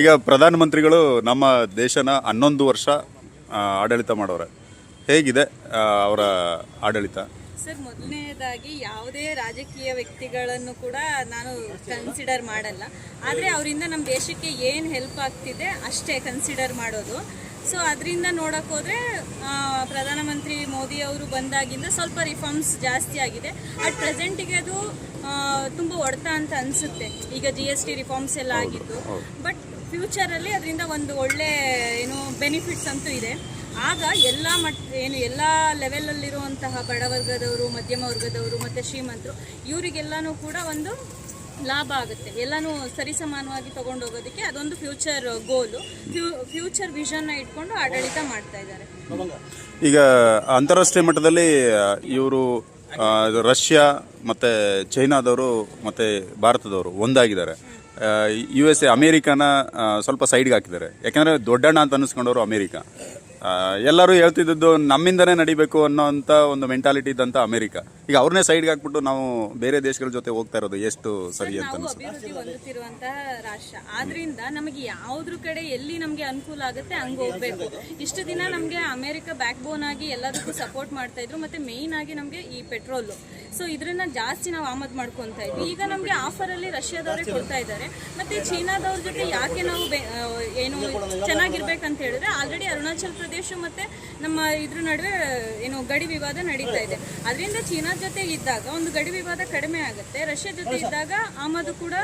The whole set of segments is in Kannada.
ಈಗ ಪ್ರಧಾನಮಂತ್ರಿಗಳು ನಮ್ಮ ದೇಶನ ಹನ್ನೊಂದು ವರ್ಷ ಆಡಳಿತ ಮಾಡೋರೆ. ಹೇಗಿದೆ ಅವರ ಆಡಳಿತ? ಸರ್, ಮೊದಲನೇದಾಗಿ ಯಾವುದೇ ರಾಜಕೀಯ ವ್ಯಕ್ತಿಗಳನ್ನು ಕೂಡ ನಾನು ಕನ್ಸಿಡರ್ ಮಾಡಲ್ಲ. ಆದರೆ ಅವರಿಂದ ನಮ್ಮ ದೇಶಕ್ಕೆ ಏನು ಹೆಲ್ಪ್ ಆಗ್ತಿದೆ, ಅಷ್ಟೇ ಕನ್ಸಿಡರ್ ಮಾಡೋದು. ಸೊ ಅದರಿಂದ ನೋಡೋಕ್ಕೋದ್ರೆ ಪ್ರಧಾನಮಂತ್ರಿ ಮೋದಿ ಅವರು ಬಂದಾಗಿಂದ ಸ್ವಲ್ಪ ರಿಫಾರ್ಮ್ಸ್ ಜಾಸ್ತಿ ಆಗಿದೆ. ಅಟ್ ಪ್ರೆಸೆಂಟಿಗೆ ಅದು ತುಂಬ ಹೊಡೆತ ಅಂತ ಅನಿಸುತ್ತೆ. ಈಗ ಜಿ ಎಸ್ ಟಿ ರಿಫಾರ್ಮ್ಸ್ ಎಲ್ಲ ಆಗಿದ್ದು. ಬಟ್ ಫ್ಯೂಚರಲ್ಲಿ ಅದರಿಂದ ಒಂದು ಒಳ್ಳೆ ಏನು ಬೆನಿಫಿಟ್ಸ್ ಅಂತೂ ಇದೆ. ಆಗ ಎಲ್ಲ ಮಟ್ ಏನು ಎಲ್ಲ ಲೆವೆಲಲ್ಲಿರುವಂತಹ ಬಡವರ್ಗದವರು ಮಧ್ಯಮ ವರ್ಗದವರು ಮತ್ತು ಶ್ರೀಮಂತರು ಇವರಿಗೆಲ್ಲನೂ ಕೂಡ ಒಂದು ಲಾಭ ಆಗುತ್ತೆ. ಎಲ್ಲನೂ ಸರಿಸಮಾನವಾಗಿ ತಗೊಂಡು ಹೋಗೋದಕ್ಕೆ ಅದೊಂದು ಫ್ಯೂಚರ್ ಗೋಲು ಫ್ಯೂಚರ್ ವಿಷನ್ನ ಇಟ್ಕೊಂಡು ಆಡಳಿತ ಮಾಡ್ತಾ ಇದ್ದಾರೆ. ಈಗ ಅಂತಾರಾಷ್ಟ್ರೀಯ ಮಟ್ಟದಲ್ಲಿ ಇವರು ರಷ್ಯಾ ಮತ್ತು ಚೈನಾದವರು ಮತ್ತು ಭಾರತದವರು ಒಂದಾಗಿದ್ದಾರೆ. ಯು ಎಸ್ ಎ ಅಮೇರಿಕಾನ ಸ್ವಲ್ಪ ಸೈಡ್ಗೆ ಹಾಕಿದ್ದಾರೆ. ಯಾಕಂದರೆ ದೊಡ್ಡಣ್ಣ ಅಂತ ಅನ್ನಿಸ್ಕೊಂಡವರು ಅಮೇರಿಕ. ಎಲ್ಲರೂ ಹೇಳ್ತಿದ್ದದ್ದು ನಮ್ಮಿಂದನೇ ನಡಿಬೇಕು ಅನ್ನೋಂಥ ಒಂದು ಮೆಂಟಾಲಿಟಿ ಇದ್ದಂಥ ಅಮೆರಿಕ. ಈಗ ಅವ್ರನ್ನೇ ಸೈಡ್ಗೆ ಹಾಕ್ಬಿಟ್ಟು ನಾವು ಬೇರೆ ದೇಶಗಳ ಜೊತೆ ಹೋಗ್ತಾ ಇರೋದು ಎಷ್ಟು ಸರಿ ಅಂತ ನಾವು ಅನಿಸುತ್ತೆ ಅಭಿವೃದ್ಧಿ ಹೊಂದುತ್ತಿರುವಂತಹ ರಾಷ್ಟ್ರ. ಆದ್ರಿಂದ ನಮಗೆ ಯಾವ್ದ್ರ ಕಡೆ ಎಲ್ಲಿ ನಮಗೆ ಅನುಕೂಲ ಆಗುತ್ತೆ ಹಂಗ ಹೋಗ್ಬೇಕು. ಇಷ್ಟು ದಿನ ನಮಗೆ ಅಮೆರಿಕ ಬ್ಯಾಕ್ ಬೋನ್ ಆಗಿ ಎಲ್ಲದಕ್ಕೂ ಸಪೋರ್ಟ್ ಮಾಡ್ತಾ ಇದ್ರು ಮತ್ತೆ ಮೇಯ್ನ್ ಆಗಿ ನಮಗೆ ಈ ಪೆಟ್ರೋಲ್ ಸೊ ಇದನ್ನ ಜಾಸ್ತಿ ನಾವು ಆಮದು ಮಾಡ್ಕೊತಾ ಇದ್ವಿ. ಈಗ ನಮಗೆ ಆಫರ್ ಅಲ್ಲಿ ರಷ್ಯಾದವರೇ ಕೊಡ್ತಾ ಇದ್ದಾರೆ. ಮತ್ತೆ ಚೀನಾದವ್ರ ಜೊತೆ ಯಾಕೆ ನಾವು ಏನು ಚೆನ್ನಾಗಿರ್ಬೇಕಂತ ಹೇಳಿದ್ರೆ ಆಲ್ರೆಡಿ ಅರುಣಾಚಲ್ ಪ್ರದೇಶ ಮತ್ತೆ ನಮ್ಮ ಇದ್ರ ನಡುವೆ ಏನು ಗಡಿ ವಿವಾದ ನಡೀತಾ ಇದೆ. ಅದರಿಂದ ಚೀನಾ ಜೊತೆ ಇದ್ದಾಗ ಒಂದು ಗಡಿ ವಿವಾದ ಕಡಿಮೆ ಆಗುತ್ತೆ. ರಷ್ಯಾ ಜೊತೆ ಇದ್ದಾಗ ಆಮದು ಕೂಡ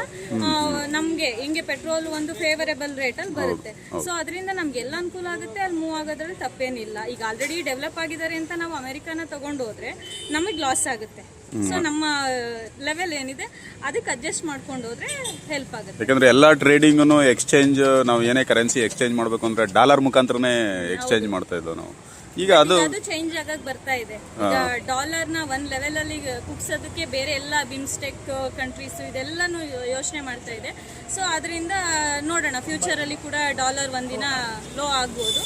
ನಮಗೆ ನಮ್ಗೆ ಹಿಂಗೆ ಪೆಟ್ರೋಲ್ ಒಂದು ಫೇವರೇಬಲ್ ರೇಟ್ ಅಲ್ಲಿ ಬರುತ್ತೆ. ಸೊ ಅದರಿಂದ ನಮ್ಗೆ ಎಲ್ಲ ಅನುಕೂಲ ಆಗುತ್ತೆ. ಅಲ್ಲಿ ಮೂವ್ ಆಗೋದ್ರಲ್ಲಿ ತಪ್ಪೇನಿಲ್ಲ. ಈಗ ಆಲ್ರೆಡಿ ಡೆವಲಪ್ ಆಗಿದ್ದಾರೆ ಅಂತ ನಾವು ಅಮೆರಿಕಾನ ತಗೊಂಡು ಹೋದ್ರೆ ನಮಗೆ ಲಾಸ್ ಆಗುತ್ತೆ. ಸೊ ನಮ್ಮ ಲೆವೆಲ್ ಏನಿದೆ ಅದಕ್ಕೆ ಅಡ್ಜಸ್ಟ್ ಮಾಡ್ಕೊಂಡು ಹೋದ್ರೆ ಹೆಲ್ಪ್ ಆಗುತ್ತೆ. ಯಾಕಂದ್ರೆ ಎಲ್ಲ ಟ್ರೇಡಿಂಗು ಎಕ್ಸ್ಚೇಂಜ್ ನಾವು ಏನೇ ಕರೆನ್ಸಿ ಎಕ್ಸ್ಚೇಂಜ್ ಮಾಡಬೇಕು ಅಂದ್ರೆ ಡಾಲರ್ ಮುಖಾಂತರನೇ ಎಕ್ಸ್ಚೇಂಜ್ ಮಾಡ್ತಾ ಇದ್ದೋ ನಾವು. ಈಗ ಅದು ಅದು ಚೇಂಜ್ ಆಗಕ್ ಬರ್ತಾ ಇದೆ. ಡಾಲರ್ನ ಒಂದ್ ಲೆವೆಲ್ ಅಲ್ಲಿ ಕುಗ್ಸೋದಕ್ಕೆ ಬೇರೆ ಎಲ್ಲ ಬಿಮ್ಸ್ಟೆಕ್ ಕಂಟ್ರೀಸ್ ಇದೆಲ್ಲಾನು ಯೋಚನೆ ಮಾಡ್ತಾ ಇದೆ. ಸೊ ಅದರಿಂದ ನೋಡೋಣ ಫ್ಯೂಚರ್ ಅಲ್ಲಿ ಕೂಡ ಡಾಲರ್ ಒಂದಿನ ಲೋ ಆಗ್ಬೋದು.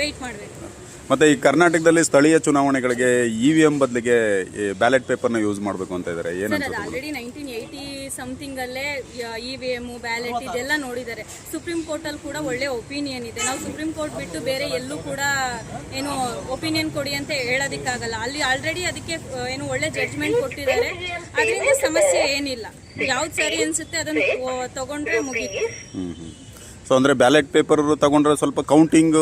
ವೆಯ್ಟ್ ಮಾಡಬೇಕು. ಮತ್ತೆ ಈ ಕರ್ನಾಟಕದಲ್ಲಿ ಸ್ಥಳೀಯ ಚುನಾವಣೆಗಳಿಗೆ ಇ ವಿ ಎಂ ಬದಲಿಗೆ ಬ್ಯಾಲೆಟ್ ಪೇಪರ್ನ ಯೂಸ್ ಮಾಡಬೇಕು ಅಂತ ಇದ್ದಾರೆ ಆಲ್ರೆಡಿ ನೈನ್ಟೀನ್ ಏಯ್ಟಿ ಸಮಥಿಂಗ್ ಅಲ್ಲೇ ಇ ವಿ ಎಂ ಬ್ಯಾಲೆಟ್ ಇದೆಲ್ಲ ನೋಡಿದ್ದಾರೆ. ಸುಪ್ರೀಂ ಕೋರ್ಟ್ ಅಲ್ಲಿ ಕೂಡ ಒಳ್ಳೆ ಒಪಿನಿಯನ್ ಇದೆ. ನಾವು ಸುಪ್ರೀಂ ಕೋರ್ಟ್ ಬಿಟ್ಟು ಬೇರೆ ಎಲ್ಲೂ ಕೂಡ ಏನು ಒಪಿನಿಯನ್ ಕೊಡಿ ಅಂತ ಹೇಳೋದಕ್ಕಾಗಲ್ಲ. ಅಲ್ಲಿ ಆಲ್ರೆಡಿ ಅದಕ್ಕೆ ಏನು ಒಳ್ಳೆ ಜಡ್ಜ್ಮೆಂಟ್ ಕೊಟ್ಟಿದ್ದಾರೆ. ಅದರಿಂದ ಸಮಸ್ಯೆ ಏನಿಲ್ಲ. ಯಾವ್ದು ಸರಿ ಅನ್ಸುತ್ತೆ ಅದನ್ನ ತಗೊಂಡ್ರೆ ಮುಗೀತು. ಹ್ಮ್ ಹ್ಮ್. ಸೊ ಅಂದ್ರೆ ಬ್ಯಾಲೆಟ್ ಪೇಪರ್ ತಗೊಂಡ್ರೆ ಸ್ವಲ್ಪ ಕೌಂಟಿಂಗ್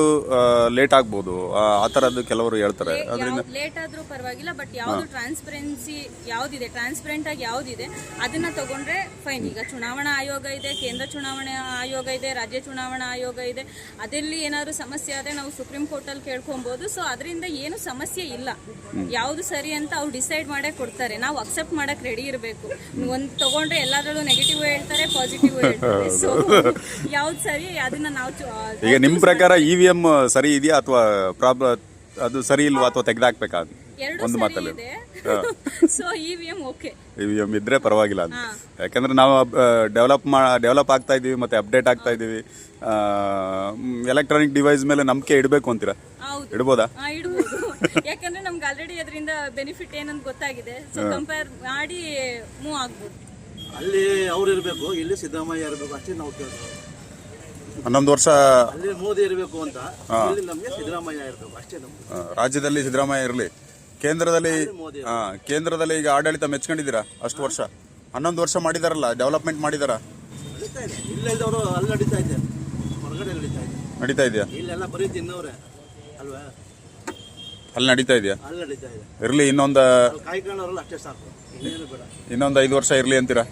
ಲೇಟ್ ಆಗ್ಬೋದು. ಆ ಥರದ್ದು ಕೆಲವರು ಹೇಳ್ತಾರೆ. ಅದರಿಂದ ಲೇಟ್ ಆದ್ರೂ ಪರವಾಗಿಲ್ಲ ಬಟ್ ಯಾವುದು ಟ್ರಾನ್ಸ್ಪರೆನ್ಸಿ ಯಾವ್ದಿದೆ ಟ್ರಾನ್ಸ್ಪರೆಂಟ್ ಆಗಿ ಯಾವ್ದಿದೆ ಅದನ್ನ ತಗೊಂಡ್ರೆ ಫೈನ್ ಈಗ ಚುನಾವಣಾ ಆಯೋಗ ಇದೆ ಕೇಂದ್ರ ಚುನಾವಣಾ ಆಯೋಗ ಇದೆ ರಾಜ್ಯ ಚುನಾವಣಾ ಆಯೋಗ ಇದೆ. ಅದರಲ್ಲಿ ಏನಾದರೂ ಸಮಸ್ಯೆ ಆದ್ರೆ ನಾವು ಸುಪ್ರೀಂ ಕೋರ್ಟ್ ಕೇಳ್ಕೊಬೋದು. ಕೇಳ್ಕೊಬಹುದು ಸೊ ಅದರಿಂದ ಏನು ಸಮಸ್ಯೆ ಇಲ್ಲ. ಯಾವುದು ಸರಿ ಅಂತ ಅವ್ರು ಡಿಸೈಡ್ ಮಾಡೇ ಕೊಡ್ತಾರೆ. ನಾವು ಅಕ್ಸೆಪ್ಟ್ ಮಾಡಕ್ಕೆ ರೆಡಿ ಇರಬೇಕು. ಒಂದ್ ತಗೊಂಡ್ರೆ ಎಲ್ಲಾದ್ರಲ್ಲೂ ನೆಗೆಟಿವ್ ಹೇಳ್ತಾರೆ ಪಾಸಿಟಿವ್ ಹೇಳ್ತಾರೆ. ಸೊ ಯಾವ್ದು ಸರಿ ಅದನ್ನ ನಾವು ಚು- ಈಗ ನಿಮ್ಮ ಪ್ರಕಾರ ಇ ವಿ ಎಂ ಸರಿ ಇದೆಯಾ ಅಥವಾ ಪ್ರಾಬ್ಲಮ್ ಅದು ಸರಿ ಇಲ್ವಾ ಅಥವಾ ತೆಗೆದಾಕ್ಬೇಕಾ ಎರಡು ಒಂದು ಸರಿ ಮಾತಲ್ಲಿ. ಇದೆ. So E V M okay E V M ಇದ್ರೆ ಪರವಾಗಿಲ್ಲ ಅಂತ. ಯಾಕಂದ್ರೆ ನಾವು ಡೆವಲಪ್ ಮಾ ಡೆವಲಪ್ ಆಗ್ತಾ ಇದೀವಿ ಮತ್ತೆ ಅಪ್ಡೇಟ್ ಆಗ್ತಾ ಇದೀವಿ ಎಲೆಕ್ಟ್ರಾನಿಕ್ ಡಿವೈಸ್ ಮೇಲೆ ನಂಬಿಕೆ ಇಡಬೇಕು ಅಂತೀರಾ? ಹೌದು. ಇಡ್ಬೋದಾ? ಆ, ಇಡ್ಬೋದು. ಯಾಕಂದ್ರೆ ನಮ್ಗೆ ಆಲ್ರೆಡಿ ಅದರಿಂದ ಬೆನಿಫಿಟ್ ಏನಂತ ಗೊತ್ತಾಗಿದೆ. ಸೊ ಕಂಪೇರ್ ಮಾಡಿ ಮೂವ್ ಆಗ್ಬೋದು. ಅಲ್ಲಿ ಅವ್ರು ಇರಬೇಕು ಇಲ್ಲಿ ಸಿದ್ದರಾಮಯ್ಯ ಇರಬೇಕು ಅಷ್ಟೇ ನಾವು ಕೇಳ್ತೀವಿ. ಹನ್ನೊಂದು ವರ್ಷ ಅಲ್ಲಿ ಮೋದಿ ಇರಬೇಕು ಅಂತ. ಇಲ್ಲಿ ನಮಗೆ ಸಿದ್ದರಾಮಯ್ಯ ಇರಬೇಕು ಅಷ್ಟೇ ನಮ್ಗೆ. ಆ, ರಾಜ್ಯದಲ್ಲಿ ಸಿದ್ದರಾಮಯ್ಯ ಇರಲಿ. ಕೇಂದ್ರದಲ್ಲಿ ಮೋದಿ ಆ, ಕೇಂದ್ರದಲ್ಲಿ ಈಗ ಆಡಳಿತ ಮೆಚ್ಕೊಂಡಿದ್ದೀರಾ? ಅಷ್ಟು ವರ್ಷ. ಹನ್ನೊಂದು ವರ್ಷ ಮಾಡಿದಾರಲ್ಲ ಡೆವಲಪ್ಮೆಂಟ್ ಮಾಡಿದಾರ? ನಡೀತಾ ಇದೆ. ಇಲ್ಲದವರು ಅಲ್ಲಿ ನಡೀತಾ ಇದೆ. ಹೊರಗಡೆ ನಡೀತಾ ಇದೆ. ನಡೀತಾ ಇದೆಯಾ? ಇಲ್ಲೆಲ್ಲ ಬರೀ ತಿನ್ನವ್ರೆ. ಅಲ್ವಾ? ಅಲ್ಲಿ ನಡೀತಾ ಇದೆಯಾ? ಅಲ್ಲಿ ನಡೀತಾ ಇದೆ. ಇರಲಿ ಇನ್ನೊಂದು ಅಲ್ಲಿ ಕಾಯ್ಕೊಳ್ಳೋರಲ್ಲ ಅಷ್ಟೇ ಸಾಕು. ಇನ್ನೇನು ಬೇಡ. ಇನ್ನೊಂದು ಐದು ವರ್ಷ ಇರಲಿ ಅಂತೀರಾ?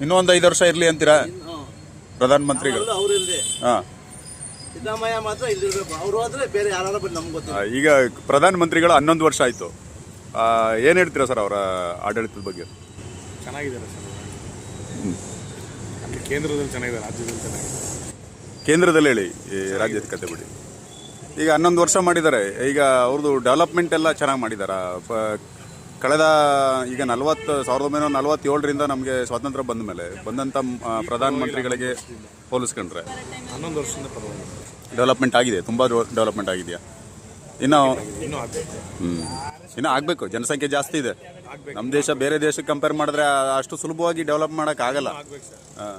ಇನ್ನೊಂದು ಐದು ವರ್ಷ ಇರಲಿ ಅಂತೀರಾ? ಪ್ರಧಾನಮಂತ್ರಿಗಳು. ಅಲ್ಲ ಅವ್ರು ಇಲ್ಲದೆ ಹಾಂ. ಸಿದ್ದರಾಮಯ್ಯ ಮಾತ್ರ ಇಲ್ಲಿರ್ಬೇಕು ಅವರು ಹೋದ್ರೆ ಬೇರೆ ಯಾರು ಬಂದು ನಮ್ಗೆ ಗೊತ್ತಿಲ್ಲ. ಈಗ ಪ್ರಧಾನಮಂತ್ರಿಗಳು ಹನ್ನೊಂದು ವರ್ಷ ಆಯಿತು. ಏನು ಹೇಳ್ತೀರಾ ಸರ್ ಅವರ ಆಡಳಿತದ ಬಗ್ಗೆ? ಚೆನ್ನಾಗಿದ್ದಾರೆ ಸರ್. ಅಲ್ಲಿ ಕೇಂದ್ರದಲ್ಲಿ ಚೆನ್ನಾಗಿದೆ ರಾಜ್ಯದಲ್ಲಿ ಚೆನ್ನಾಗಿದೆ. ಕೇಂದ್ರದಲ್ಲಿ ಹೇಳಿ ಈ ರಾಜ್ಯದ ಕತೆ ಬಿಡಿ. ಈಗ ಹನ್ನೊಂದು ವರ್ಷ ಮಾಡಿದ್ದಾರೆ. ಈಗ ಅವ್ರದ್ದು ಡೆವಲಪ್ಮೆಂಟ್ ಎಲ್ಲ ಚೆನ್ನಾಗಿ ಮಾಡಿದಾರ. ಕಳೆದ ಈಗ ನಲವತ್ತು ಸಾವಿರದ ಒಂಬೈನೂರ ನಲವತ್ತೇಳರಿಂದ ನಮಗೆ ಸ್ವಾತಂತ್ರ್ಯ ಬಂದ ಮೇಲೆ ಬಂದಂಥ ಪ್ರಧಾನಮಂತ್ರಿಗಳಿಗೆ ಹೋಲಿಸ್ಕೊಂಡ್ರೆ. ಹನ್ನೊಂದು ವರ್ಷದಿಂದ ಡೆವಲಪ್ಮೆಂಟ್ ಆಗಿದೆ ತುಂಬ ಡೆವಲಪ್ಮೆಂಟ್ ಆಗಿದೆಯಾ? ಇನ್ನು ಹ್ಮ್. ಇನ್ನು ಆಗಬೇಕು ಜನಸಂಖ್ಯೆ ಜಾಸ್ತಿ ಇದೆ. ನಮ್ಮ ದೇಶ ಬೇರೆ ದೇಶಕ್ಕೆ ಕಂಪೇರ್ ಮಾಡಿದ್ರೆ ಅಷ್ಟು ಸುಲಭವಾಗಿ ಡೆವಲಪ್ ಮಾಡೋಕ್ಕಾಗಲ್ಲ. ಹಾಂ.